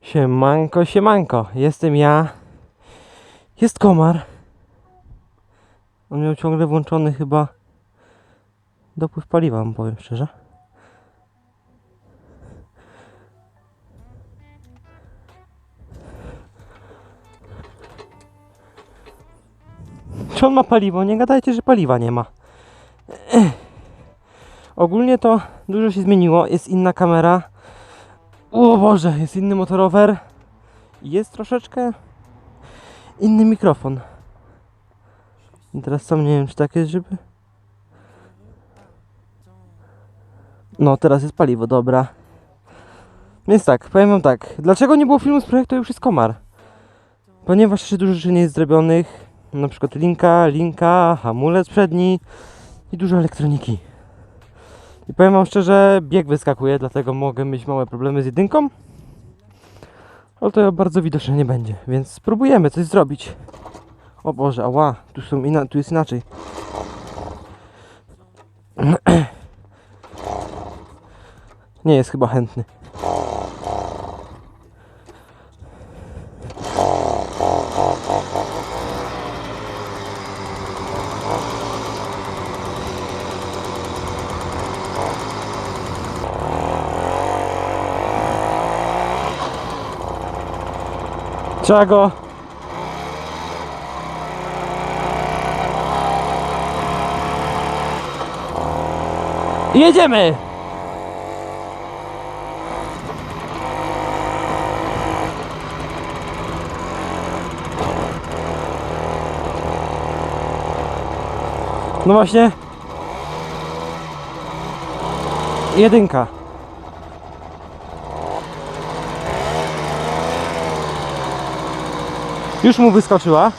Siemanko, siemanko. Jestem ja. Jest komar. On miał ciągle włączony chyba dopływ paliwa, powiem szczerze. Czy on ma paliwo? Nie gadajcie, że paliwa nie ma. Ogólnie to dużo się zmieniło. Jest inna kamera. O Boże, jest inny motorower. Jest troszeczkę inny mikrofon. I teraz sam nie wiem, czy tak jest, żeby... No, teraz jest paliwo, dobra. Więc tak, powiem wam tak. Dlaczego nie było filmu z projektu Już jest komar? Ponieważ jeszcze dużo rzeczy nie jest zrobionych. Na przykład linka, linka, hamulec przedni i dużo elektroniki. I powiem wam szczerze, bieg wyskakuje, dlatego mogę mieć małe problemy z jedynką. Ale to bardzo widoczne nie będzie, więc spróbujemy coś zrobić. O Boże, ała, tu, są ina- tu jest inaczej. Nie jest chyba chętny. Trzeba go Jedziemy! No właśnie. Jedynka. Już mu wyskoczyła.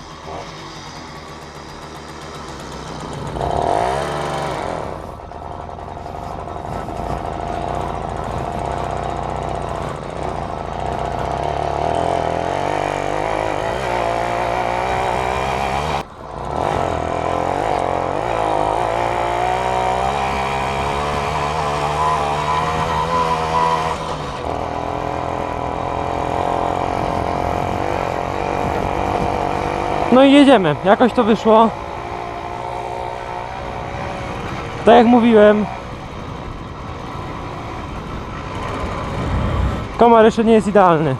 No i jedziemy. Jakoś to wyszło. Tak jak mówiłem. Komar jeszcze nie jest idealny.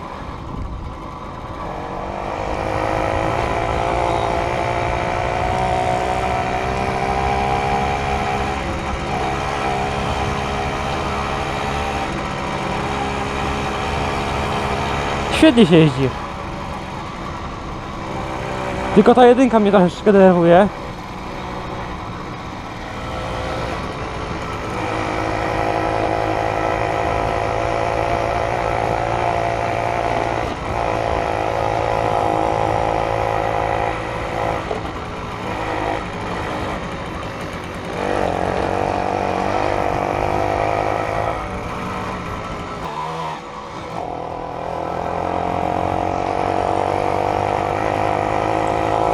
Świetnie się jeździ. Tylko ta jedynka mnie troszeczkę denerwuje.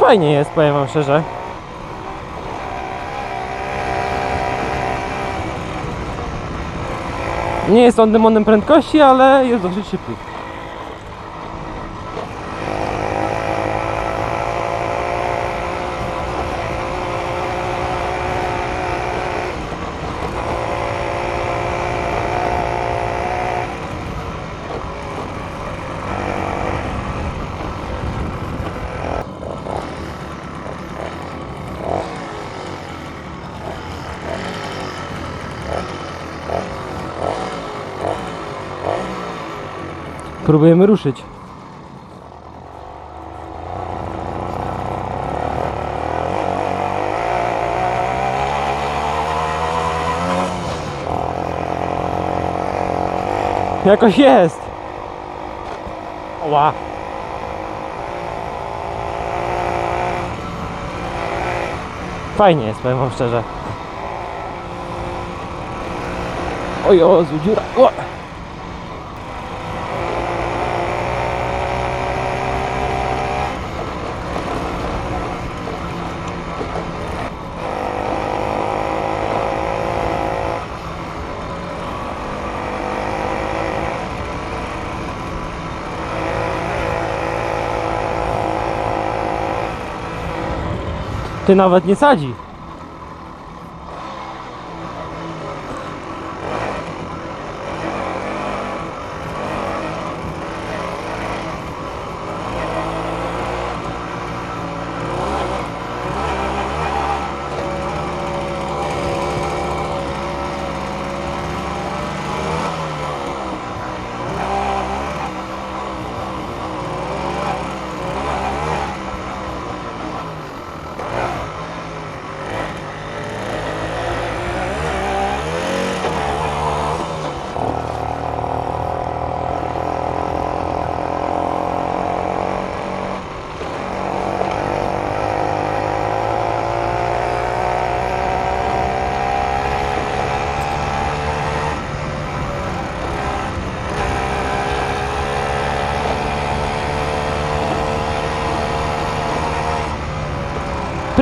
Fajnie jest, powiem wam szczerze. Nie jest on demonem prędkości, ale jest dosyć szybki. Próbujemy ruszyć. Jakoś jest. Oła. Fajnie jest, powiem wam szczerze. Oj, o, dziura. O. Ty nawet nie sadzi.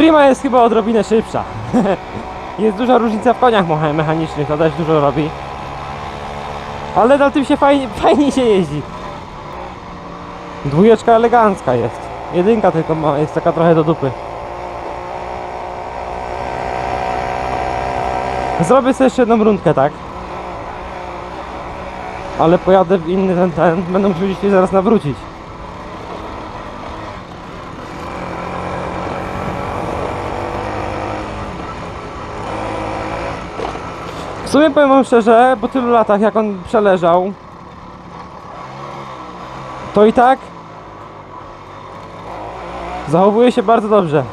Prima jest chyba odrobinę szybsza. jest duża różnica w koniach mecha- mechanicznych, to też dużo robi. Ale na tym się fajnie, fajnie się jeździ. Dwójeczka elegancka jest. Jedynka tylko ma, jest taka trochę do dupy. Zrobię sobie jeszcze jedną rundkę, tak? Ale pojadę w inny ten, ten. Będę musiał gdzieś zaraz nawrócić. Sumie powiem wam szczerze, po tylu latach jak on przeleżał, to i tak zachowuje się bardzo dobrze.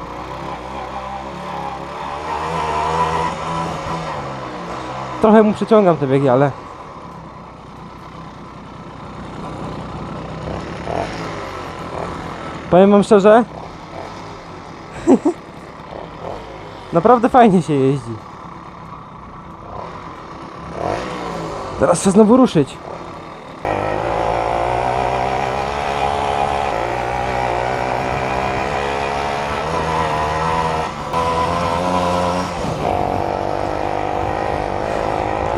Trochę mu przyciągam te biegi, ale powiem wam szczerze, naprawdę fajnie się jeździ. Teraz chcę znowu ruszyć.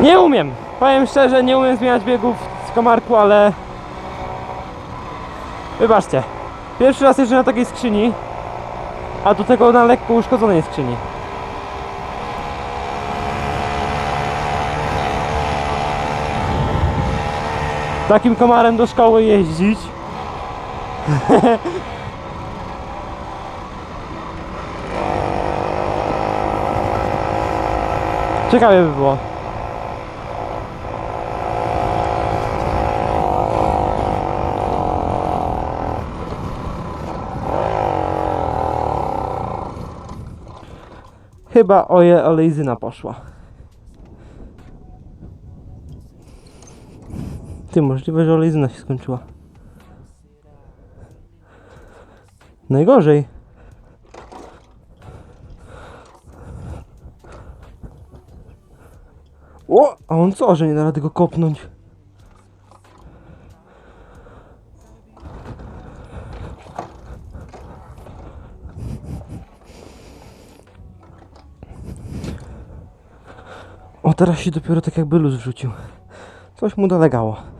Nie umiem. Powiem szczerze, nie umiem zmieniać biegów z komarku, ale... Wybaczcie. Pierwszy raz jeżdżę na takiej skrzyni, a do tego na lekko uszkodzonej skrzyni. Takim komarem do szkoły jeździć. Ciekawie by było. Chyba oje olejzyna poszła. Ty, możliwe, że olejzyna się skończyła. Najgorzej. O! A on co, że nie da rady go kopnąć? O, teraz się dopiero tak jakby luz wrzucił. Coś mu dolegało.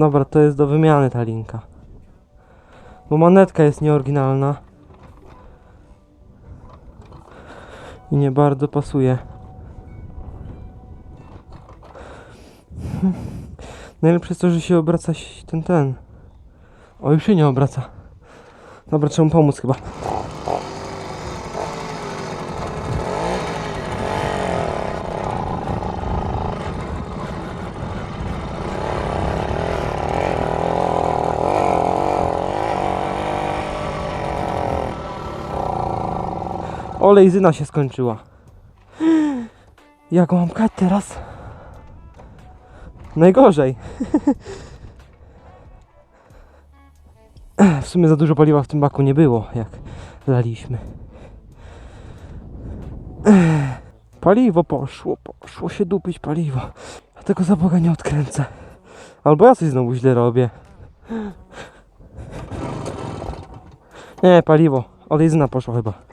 Dobra, to jest do wymiany ta linka. Bo manetka jest nieoryginalna. I nie bardzo pasuje. Najlepsze jest to, że się obraca ten, ten. O, już się nie obraca. Dobra, trzeba mu pomóc chyba. Olejzyna się skończyła. Jak mam kać teraz? Najgorzej. W sumie za dużo paliwa w tym baku nie było, jak laliśmy. Paliwo poszło, poszło się dupić paliwo. Ja tego za Boga nie odkręcę. Albo ja coś znowu źle robię. Nie, paliwo. Olezyna poszła chyba.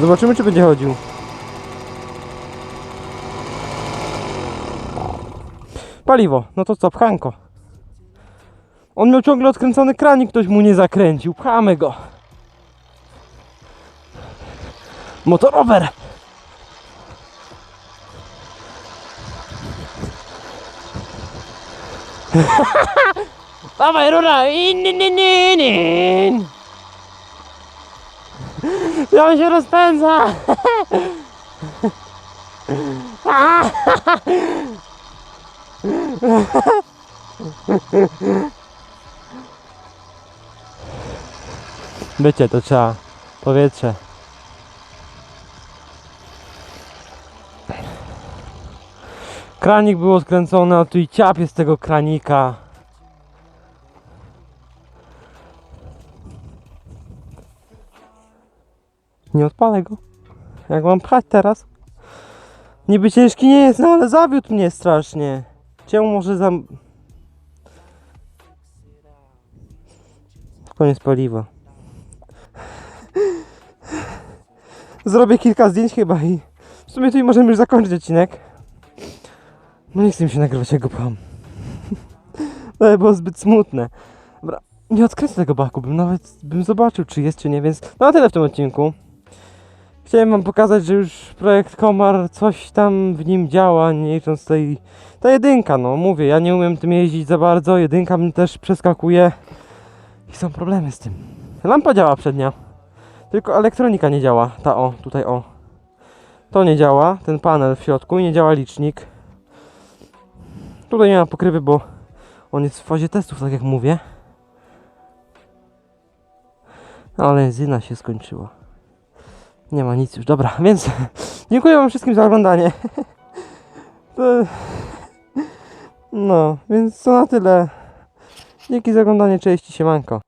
Zobaczymy, czy będzie chodził. Paliwo, no to co, pchanko. On miał ciągle odkręcony kranik, ktoś mu nie zakręcił. Pchamy go. Motorower. Dawaj, rura! In, in, in, in, in. I on się rozpędza! Bycie, to trzeba. Powietrze. Kranik był odkręcony, a tu i ciapie z tego kranika. Nie odpalę go. Jak mam pchać teraz? Niby ciężki nie jest, no ale zawiódł mnie strasznie. Czemu może zam... Koniec paliwa. Zrobię kilka zdjęć chyba i w sumie tu możemy już zakończyć odcinek. No nie chcę mi się nagrywać jak go pcham. To by było zbyt smutne. Dobra, nie odkręcę tego baku, bym nawet bym zobaczył czy jest czy nie, więc no na tyle w tym odcinku. Chciałem wam pokazać, że już projekt Komar, coś tam w nim działa, nie licząc tej... Ta jedynka, no mówię, ja nie umiem tym jeździć za bardzo, jedynka mnie też przeskakuje i są problemy z tym. Lampa działa przednia, tylko elektronika nie działa, ta o, tutaj o. To nie działa, ten panel w środku i nie działa licznik. Tutaj nie ma pokrywy, bo on jest w fazie testów, tak jak mówię. Ale benzyna się skończyła. Nie ma nic już, dobra, więc dziękuję wam wszystkim za oglądanie. No, więc to na tyle. Dzięki za oglądanie, cześć i siemanko.